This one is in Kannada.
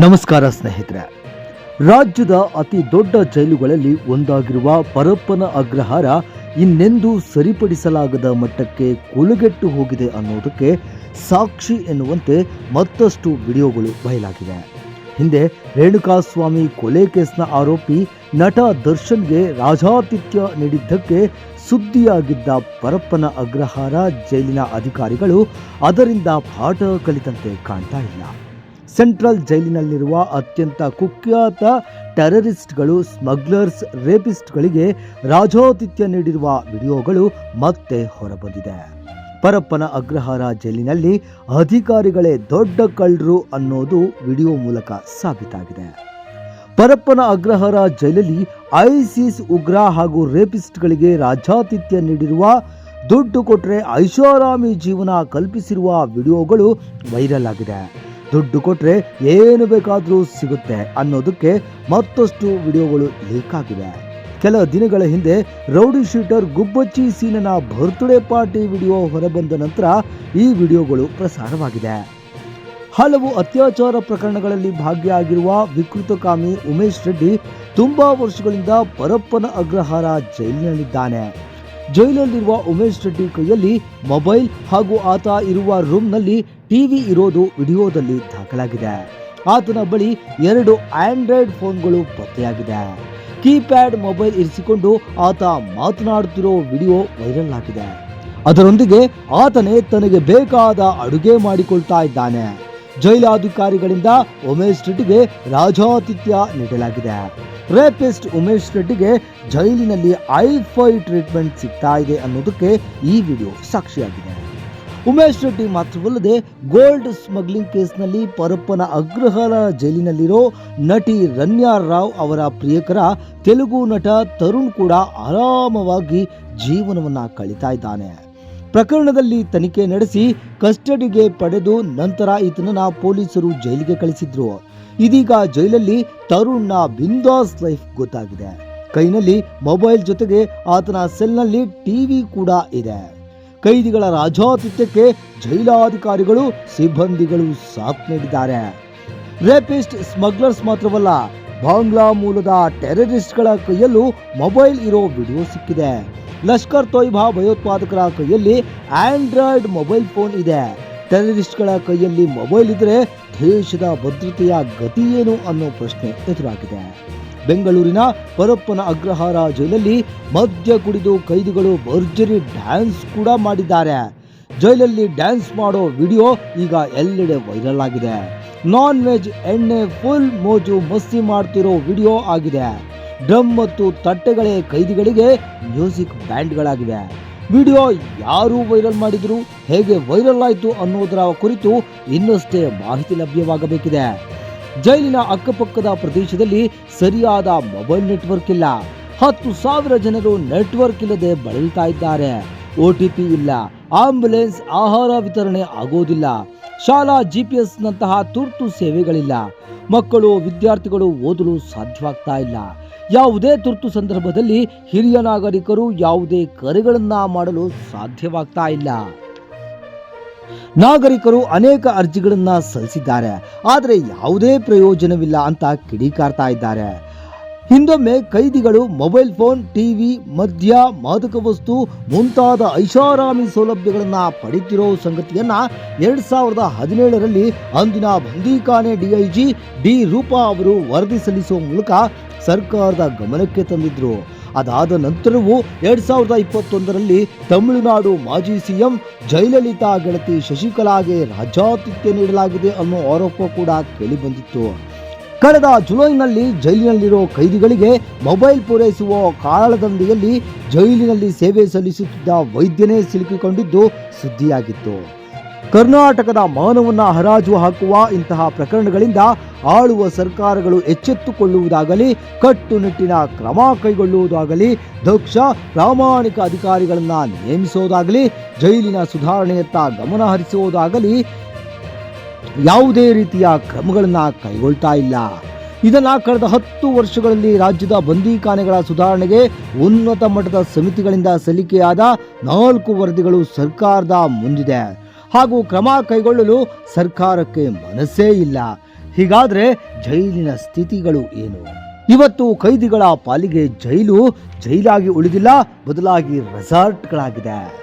ನಮಸ್ಕಾರ ಸ್ನೇಹಿತರೆ. ರಾಜ್ಯದ ಅತಿ ದೊಡ್ಡ ಜೈಲುಗಳಲ್ಲಿ ಒಂದಾಗಿರುವ ಪರಪ್ಪನ ಅಗ್ರಹಾರ ಇನ್ನೆಂದೂ ಸರಿಪಡಿಸಲಾಗದ ಮಟ್ಟಕ್ಕೆ ಕುಲುಗೆಟ್ಟು ಹೋಗಿದೆ ಅನ್ನೋದಕ್ಕೆ ಸಾಕ್ಷಿ ಎನ್ನುವಂತೆ ಮತ್ತಷ್ಟು ವಿಡಿಯೋಗಳು ಬಯಲಾಗಿವೆ. ಹಿಂದೆ ರೇಣುಕಾಸ್ವಾಮಿ ಕೊಲೆ ಕೇಸ್ನ ಆರೋಪಿ ನಟ ದರ್ಶನ್ಗೆ ರಾಜಾತಿಥ್ಯ ನೀಡಿದ್ದಕ್ಕೆ ಸುದ್ದಿಯಾಗಿದ್ದ ಪರಪ್ಪನ ಅಗ್ರಹಾರ ಜೈಲಿನ ಅಧಿಕಾರಿಗಳು ಅದರಿಂದ ಪಾಠ ಕಲಿತಂತೆ ಕಾಣ್ತಾ ಇಲ್ಲ. ಸೆಂಟ್ರಲ್ ಜೈಲಿನಲ್ಲಿರುವ ಅತ್ಯಂತ ಕುಖ್ಯಾತ ಟೆರರಿಸ್ಟ್ಗಳು, ಸ್ಮಗ್ಲರ್ಸ್, ರೇಪಿಸ್ಟ್ಗಳಿಗೆ ರಾಜೋತಿಥ್ಯ ನೀಡಿರುವ ವಿಡಿಯೋಗಳು ಮತ್ತೆ ಹೊರಬಂದಿದೆ. ಪರಪ್ಪನ ಅಗ್ರಹಾರ ಜೈಲಿನಲ್ಲಿ ಅಧಿಕಾರಿಗಳೇ ದೊಡ್ಡ ಕಳ್ಳರು ಅನ್ನೋದು ವಿಡಿಯೋ ಮೂಲಕ ಸಾಬೀತಾಗಿದೆ. ಪರಪ್ಪನ ಅಗ್ರಹಾರ ಜೈಲಲ್ಲಿ ಐಸಿಸ್ ಉಗ್ರ ಹಾಗೂ ರೇಪಿಸ್ಟ್ಗಳಿಗೆ ರಾಜಾತಿಥ್ಯ ನೀಡಿರುವ, ದುಡ್ಡು ಕೊಟ್ಟರೆ ಐಷಾರಾಮಿ ಜೀವನ ಕಲ್ಪಿಸಿರುವ ವಿಡಿಯೋಗಳು ವೈರಲ್ ಆಗಿದೆ. ದುಡ್ಡು ಕೊಟ್ರೆ ಏನು ಬೇಕಾದರೂ ಸಿಗುತ್ತೆ ಅನ್ನೋದಕ್ಕೆ ಮತ್ತಷ್ಟು ವಿಡಿಯೋಗಳು ಲೀಕ್ ಆಗಿವೆ ಕೆಲ ದಿನಗಳ ಹಿಂದೆ ರೌಡಿ ಶೀಟರ್ ಗುಬ್ಬಚ್ಚಿ ಸೀನನ ಬರ್ತ್ಡೇ ಪಾರ್ಟಿ ವಿಡಿಯೋ ಹೊರಬಂದ ನಂತರ ಈ ವಿಡಿಯೋಗಳು ಪ್ರಸಾರವಾಗಿದೆ. ಹಲವು ಅತ್ಯಾಚಾರ ಪ್ರಕರಣಗಳಲ್ಲಿ ಭಾಗಿಯಾಗಿರುವ ವಿಕೃತಕಾಮಿ ಉಮೇಶ್ ರೆಡ್ಡಿ ತುಂಬಾ ವರ್ಷಗಳಿಂದ ಪರಪ್ಪನ ಅಗ್ರಹಾರ ಜೈಲಿನಲ್ಲಿದ್ದಾನೆ. ಜೈಲಲ್ಲಿರುವ ಉಮೇಶ್ ರೆಡ್ಡಿ ಕೈಯಲ್ಲಿ ಮೊಬೈಲ್ ಹಾಗೂ ಆತ ಇರುವ ರೂಮ್ನಲ್ಲಿ ಟಿವಿ ಇರೋದು ವಿಡಿಯೋದಲ್ಲಿ ದಾಖಲಾಗಿದೆ. ಆತನ ಬಳಿ ಎರಡು ಆಂಡ್ರಾಯ್ಡ್ ಫೋನ್ಗಳು ಪತ್ತೆಯಾಗಿದೆ. ಕೀಪ್ಯಾಡ್ ಮೊಬೈಲ್ ಇರಿಸಿಕೊಂಡು ಆತ ಮಾತನಾಡುತ್ತಿರೋ ವಿಡಿಯೋ ವೈರಲ್ ಆಗಿದೆ. ಅದರೊಂದಿಗೆ ಆತನೇ ತನಗೆ ಬೇಕಾದ ಅಡುಗೆ ಮಾಡಿಕೊಳ್ತಾ ಇದ್ದಾನೆ. ಜೈಲಾಧಿಕಾರಿಗಳಿಂದ ಉಮೇಶ್ ರೆಡ್ಡಿಗೆ ರಾಜಾತಿಥ್ಯ ನೀಡಲಾಗಿದೆ. ರೇಪಿಸ್ಟ್ ಉಮೇಶ್ ರೆಡ್ಡಿಗೆ ಜೈಲಿನಲ್ಲಿ ಐಫೈ ಟ್ರೀಟ್ಮೆಂಟ್ ಸಿಗ್ತಾ ಇದೆ ಅನ್ನೋದಕ್ಕೆ ಈ ವಿಡಿಯೋ ಸಾಕ್ಷಿಯಾಗಿದೆ. ಉಮೇಶ್ ರೆಡ್ಡಿ ಮಾತ್ರವಲ್ಲದೆ ಗೋಲ್ಡ್ ಸ್ಮಗ್ಲಿಂಗ್ ಕೇಸ್ನಲ್ಲಿ ಪರಪ್ಪನ ಅಗ್ರಹಾರ ಜೈಲಿನಲ್ಲಿರೋ ನಟಿ ರನ್ಯಾ ರಾವ್ ಅವರ ಪ್ರಿಯಕರ ತೆಲುಗು ನಟ ತರುಣ್ ಕೂಡ ಆರಾಮವಾಗಿ ಜೀವನವನ್ನು ಕಳೀತಾ ಇದ್ದಾನೆ. ಪ್ರಕರಣದಲ್ಲಿ ತನಿಖೆ ನಡೆಸಿ ಕಸ್ಟಡಿಗೆ ಪಡೆದು ನಂತರ ಈತನನ್ನ ಪೊಲೀಸರು ಜೈಲಿಗೆ ಕಳಿಸಿದ್ರು. ಇದೀಗ ಜೈಲಲ್ಲಿ ತರುಣ್ನ ಬಿಂದಾಸ್ ಲೈಫ್ ಗೊತ್ತಾಗಿದೆ. ಕೈನಲ್ಲಿ ಮೊಬೈಲ್ ಜೊತೆಗೆ ಆತನ ಸೆಲ್ನಲ್ಲಿ ಟಿವಿ ಕೂಡ ಇದೆ. ಕೈದಿಗಳ ರಾಜಾತಿಥ್ಯಕ್ಕೆ ಜೈಲಾಧಿಕಾರಿಗಳು ಸಿಬ್ಬಂದಿಗಳು ಸಾಥ್ ನೀಡಿದ್ದಾರೆ. ರೇಪಿಸ್ಟ್ ಸ್ಮಗ್ಲರ್ಸ್ ಮಾತ್ರವಲ್ಲ ಬಾಂಗ್ಲಾ ಮೂಲದ ಟೆರರಿಸ್ಟ್ಗಳ ಕೈಯಲ್ಲೂ ಮೊಬೈಲ್ ಇರೋ ವಿಡಿಯೋ ಸಿಕ್ಕಿದೆ. ಲಷ್ಕರ್ ತೊಯ್ಬಾ ಭಯೋತ್ಪಾದಕರ ಕೈಯಲ್ಲಿ ಆಂಡ್ರಾಯ್ಡ್ ಮೊಬೈಲ್ ಫೋನ್ ಇದೆ. ಟೆರರಿಸ್ಟ್ಗಳ ಕೈಯಲ್ಲಿ ಮೊಬೈಲ್ ಇದ್ರೆ ದೇಶದ ಭದ್ರತೆಯ ಗತಿ ಏನು ಅನ್ನೋ ಪ್ರಶ್ನೆ ಎದುರಾಗಿದೆ. ಬೆಂಗಳೂರಿನ ಪರಪ್ಪನ ಅಗ್ರಹಾರ ಜೈಲಲ್ಲಿ ಮದ್ಯ ಕುಡಿದು ಕೈದಿಗಳು ಭರ್ಜರಿ ಡ್ಯಾನ್ಸ್ ಕೂಡ ಮಾಡಿದ್ದಾರೆ. ಜೈಲಲ್ಲಿ ಡ್ಯಾನ್ಸ್ ಮಾಡೋ ವಿಡಿಯೋ ಈಗ ಎಲ್ಲೆಡೆ ವೈರಲ್ ಆಗಿದೆ. ನಾನ್ ವೆಜ್ ಎಣ್ಣೆ ಫುಲ್ ಮೋಜು ಮಸ್ತಿ ಮಾಡ್ತಿರೋ ವಿಡಿಯೋ ಆಗಿದೆ. ಡ್ರಮ್ ಮತ್ತು ತಟ್ಟೆಗಳೇ ಕೈದಿಗಳಿಗೆ ಮ್ಯೂಸಿಕ್ ಬ್ಯಾಂಡ್ಗಳಾಗಿವೆ. ವಿಡಿಯೋ ಯಾರು ವೈರಲ್ ಮಾಡಿದ್ರು, ಹೇಗೆ ವೈರಲ್ ಆಯಿತು ಅನ್ನೋದರ ಕುರಿತು ಇನ್ನಷ್ಟೇ ಮಾಹಿತಿ ಲಭ್ಯವಾಗಬೇಕಿದೆ. ಜೈಲಿನ ಅಕ್ಕಪಕ್ಕದ ಪ್ರದೇಶದಲ್ಲಿ ಸರಿಯಾದ ಮೊಬೈಲ್ ನೆಟ್ವರ್ಕ್ ಇಲ್ಲ. ಹತ್ತು ಸಾವಿರ ಜನರು ನೆಟ್ವರ್ಕ್ ಇಲ್ಲದೆ ಬಳಲ್ತಾ ಇದ್ದಾರೆ. ಒ ಟಿ ಪಿ ಇಲ್ಲ. ಆಂಬ್ಯುಲೆನ್ಸ್ ಆಹಾರ ವಿತರಣೆ ಆಗೋದಿಲ್ಲ. ಶಾಲಾ ಜಿಪಿಎಸ್ ನಂತಹ ತುರ್ತು ಸೇವೆಗಳಿಲ್ಲ. ಮಕ್ಕಳು, ವಿದ್ಯಾರ್ಥಿಗಳು ಓದಲು ಸಾಧ್ಯವಾಗ್ತಾ ಇಲ್ಲ. ಯಾವುದೇ ತುರ್ತು ಸಂದರ್ಭದಲ್ಲಿ ಹಿರಿಯ ನಾಗರಿಕರು ಯಾವುದೇ ಕರೆಗಳನ್ನ ಮಾಡಲು ಸಾಧ್ಯವಾಗ್ತಾ ಇಲ್ಲ. ನಾಗರಿಕರು ಅನೇಕ ಅರ್ಜಿಗಳನ್ನ ಸಲ್ಲಿಸಿದ್ದಾರೆ. ಆದರೆ ಯಾವುದೇ ಪ್ರಯೋಜನವಿಲ್ಲ ಅಂತ ಕಿಡಿಕಾರ್ತಾ ಇದ್ದಾರೆ. ಹಿಂದೊಮ್ಮೆ ಕೈದಿಗಳು ಮೊಬೈಲ್ ಫೋನ್, ಟಿವಿ, ಮದ್ಯ, ಮಾದಕ ವಸ್ತು ಮುಂತಾದ ಐಷಾರಾಮಿ ಸೌಲಭ್ಯಗಳನ್ನು ಪಡೆಯುತ್ತಿರೋ ಸಂಗತಿಯನ್ನ ಎರಡ್ ಸಾವಿರದ ಹದಿನೇಳರಲ್ಲಿ ಅಂದಿನ ಬಂದೀಖಾನೆ ಡಿಐಜಿ ಡಿ ರೂಪಾ ಅವರು ವರದಿ ಸಲ್ಲಿಸುವ ಮೂಲಕ ಸರ್ಕಾರದ ಗಮನಕ್ಕೆ ತಂದಿದ್ರು. ಅದಾದ ನಂತರವೂ ಎರಡ್ ಸಾವಿರದ ಇಪ್ಪತ್ತೊಂದರಲ್ಲಿ ತಮಿಳುನಾಡು ಮಾಜಿ ಸಿಎಂ ಜಯಲಲಿತಾ ಗೆಳತಿ ಶಶಿಕಲಾಗೆ ರಾಜಾತಿಥ್ಯ ನೀಡಲಾಗಿದೆ ಅನ್ನೋ ಆರೋಪ ಕೂಡ ಕೇಳಿಬಂದಿತ್ತು ಕಳೆದ ಜುಲೈನಲ್ಲಿ ಜೈಲಿನಲ್ಲಿರೋ ಕೈದಿಗಳಿಗೆ ಮೊಬೈಲ್ ಪೂರೈಸುವ ಕಾಳದಂಡಿಯಲ್ಲಿ ಜೈಲಿನಲ್ಲಿ ಸೇವೆ ಸಲ್ಲಿಸುತ್ತಿದ್ದ ವೈದ್ಯನೇ ಸಿಲುಕಿಕೊಂಡಿದ್ದು ಸುದ್ದಿಯಾಗಿತ್ತು. ಕರ್ನಾಟಕದ ಮಾನವನ್ನ ಹರಾಜು ಹಾಕುವ ಇಂತಹ ಪ್ರಕರಣಗಳಿಂದ ಆಳುವ ಸರ್ಕಾರಗಳು ಎಚ್ಚೆತ್ತುಕೊಳ್ಳುವುದಾಗಲಿ, ಕಟ್ಟುನಿಟ್ಟಿನ ಕ್ರಮ ಕೈಗೊಳ್ಳುವುದಾಗಲಿ, ದಕ್ಷ ಪ್ರಾಮಾಣಿಕ ಅಧಿಕಾರಿಗಳನ್ನು ನೇಮಿಸೋದಾಗಲಿ, ಜೈಲಿನ ಸುಧಾರಣೆಯತ್ತ ಗಮನ ಹರಿಸುವುದಾಗಲಿ ಯಾವುದೇ ರೀತಿಯ ಕ್ರಮಗಳನ್ನು ಕೈಗೊಳ್ತಾ ಇಲ್ಲ. ಇದನ್ನು ಕಳೆದ ಹತ್ತು ವರ್ಷಗಳಲ್ಲಿ ರಾಜ್ಯದ ಬಂದೀಖಾನೆಗಳ ಸುಧಾರಣೆಗೆ ಉನ್ನತ ಮಟ್ಟದ ಸಮಿತಿಗಳಿಂದ ಸಲ್ಲಿಕೆಯಾದ ನಾಲ್ಕು ವರದಿಗಳು ಸರ್ಕಾರದ ಮುಂದಿದೆ. ಹಾಗೂ ಕ್ರಮ ಕೈಗೊಳ್ಳಲು ಸರ್ಕಾರಕ್ಕೆ ಮನಸ್ಸೇ ಇಲ್ಲ. ಹೀಗಾದ್ರೆ ಜೈಲಿನ ಸ್ಥಿತಿಗಳು ಏನು? ಇವತ್ತು ಕೈದಿಗಳ ಪಾಲಿಗೆ ಜೈಲು, ಜೈಲಾಗಿ ಉಳಿದಿಲ್ಲ, ಬದಲಾಗಿ ರೆಸಾರ್ಟ್ಗಳಾಗಿದೆ.